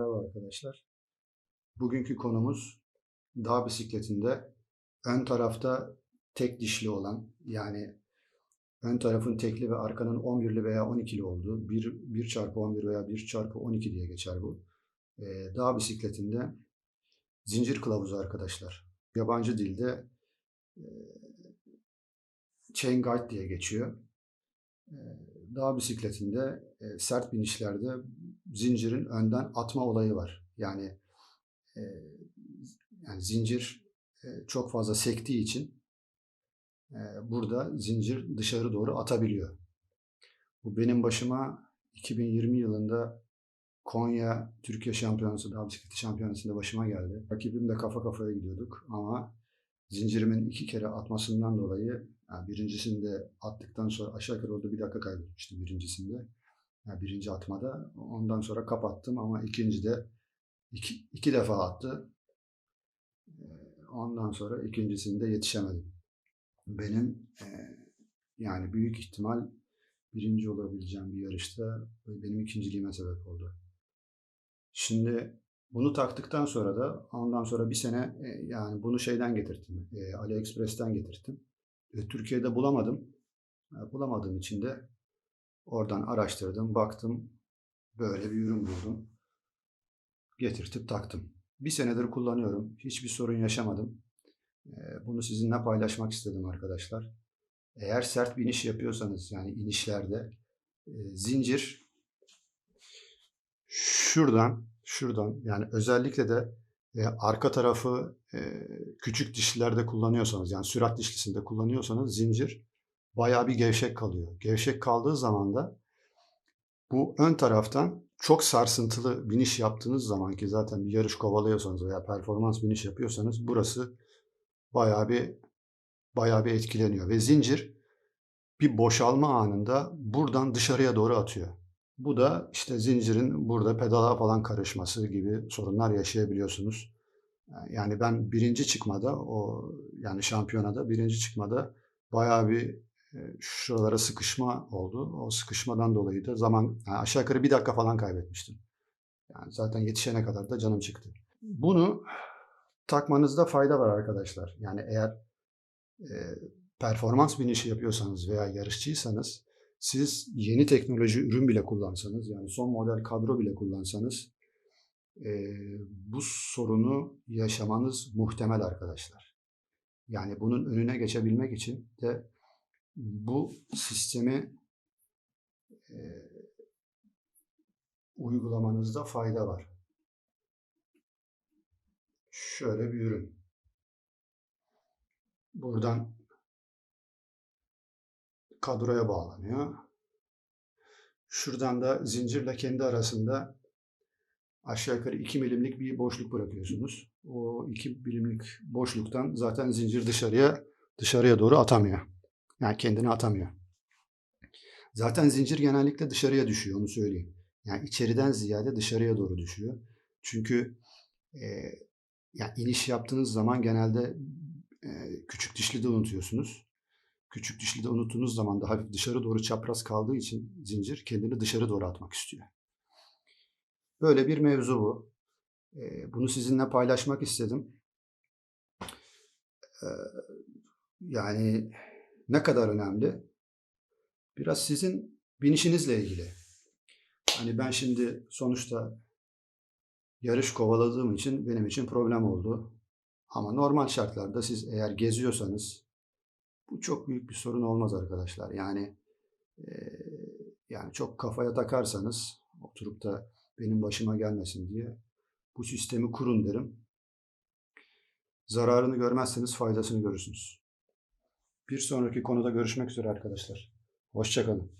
Merhaba arkadaşlar. Bugünkü konumuz dağ bisikletinde ön tarafta tek dişli olan yani ön tarafın tekli ve arkanın 11'li veya 12'li olduğu 1, 1 çarpı 11 veya 1 çarpı 12 diye geçer bu. Ee, dağ bisikletinde zincir kılavuzu arkadaşlar. Yabancı dilde e, chain guide diye geçiyor. Ee, dağ bisikletinde e, sert binişlerde zincirin önden atma olayı var. Yani e, yani zincir e, çok fazla sektiği için e, burada zincir dışarı doğru atabiliyor. Bu benim başıma 2020 yılında Konya Türkiye Şampiyonası, dağ bisikleti şampiyonasında başıma geldi. Rakibimle kafa kafaya gidiyorduk ama zincirimin iki kere atmasından dolayı yani birincisinde attıktan sonra aşağı yukarı orada bir dakika kaybetmiştim birincisinde. Yani birinci atmada. Ondan sonra kapattım ama ikincide iki, iki defa attı. Ee, Ondan sonra ikincisinde yetişemedim. Benim e, yani büyük ihtimal birinci olabileceğim bir yarışta benim ikinciliğime sebep oldu. Şimdi bunu taktıktan sonra da ondan sonra bir sene e, yani bunu şeyden getirttim. E, AliExpress'ten getirttim. E, Türkiye'de bulamadım. E, bulamadığım için de oradan araştırdım, baktım. Böyle bir ürün buldum. Getirtip taktım. Bir senedir kullanıyorum. Hiçbir sorun yaşamadım. E, bunu sizinle paylaşmak istedim arkadaşlar. Eğer sert bir iniş yapıyorsanız yani inişlerde e, zincir şuradan şuradan yani özellikle de e, arka tarafı e, küçük dişlilerde kullanıyorsanız yani sürat dişlisinde kullanıyorsanız zincir bayağı bir gevşek kalıyor. Gevşek kaldığı zaman da bu ön taraftan çok sarsıntılı biniş yaptığınız zaman ki zaten bir yarış kovalıyorsanız veya performans biniş yapıyorsanız burası bayağı bir bayağı bir etkileniyor ve zincir bir boşalma anında buradan dışarıya doğru atıyor. Bu da işte zincirin burada pedala falan karışması gibi sorunlar yaşayabiliyorsunuz. Yani ben birinci çıkmada o yani şampiyonada birinci çıkmada bayağı bir şuralara sıkışma oldu. O sıkışmadan dolayı da zaman yani aşağı yukarı bir dakika falan kaybetmiştim. Yani zaten yetişene kadar da canım çıktı. Bunu takmanızda fayda var arkadaşlar. Yani eğer e, performans binişi yapıyorsanız veya yarışçıysanız siz yeni teknoloji ürün bile kullansanız yani son model kadro bile kullansanız e, bu sorunu yaşamanız muhtemel arkadaşlar. Yani bunun önüne geçebilmek için de bu sistemi e, uygulamanızda fayda var. Şöyle bir ürün. Buradan kadroya bağlanıyor. Şuradan da zincirle kendi arasında aşağı yukarı 2 milimlik bir boşluk bırakıyorsunuz. O 2 milimlik boşluktan zaten zincir dışarıya dışarıya doğru atamıyor. Yani kendini atamıyor. Zaten zincir genellikle dışarıya düşüyor onu söyleyeyim. Yani içeriden ziyade dışarıya doğru düşüyor. Çünkü e, yani iniş yaptığınız zaman genelde e, küçük dişli de unutuyorsunuz. Küçük dişli de unuttuğunuz zaman da hafif dışarı doğru çapraz kaldığı için zincir kendini dışarı doğru atmak istiyor. Böyle bir mevzu bu. E, bunu sizinle paylaşmak istedim. E, yani ne kadar önemli? Biraz sizin binişinizle ilgili. Hani ben şimdi sonuçta yarış kovaladığım için benim için problem oldu. Ama normal şartlarda siz eğer geziyorsanız bu çok büyük bir sorun olmaz arkadaşlar. Yani e, yani çok kafaya takarsanız oturup da benim başıma gelmesin diye bu sistemi kurun derim. Zararını görmezseniz faydasını görürsünüz. Bir sonraki konuda görüşmek üzere arkadaşlar. Hoşçakalın.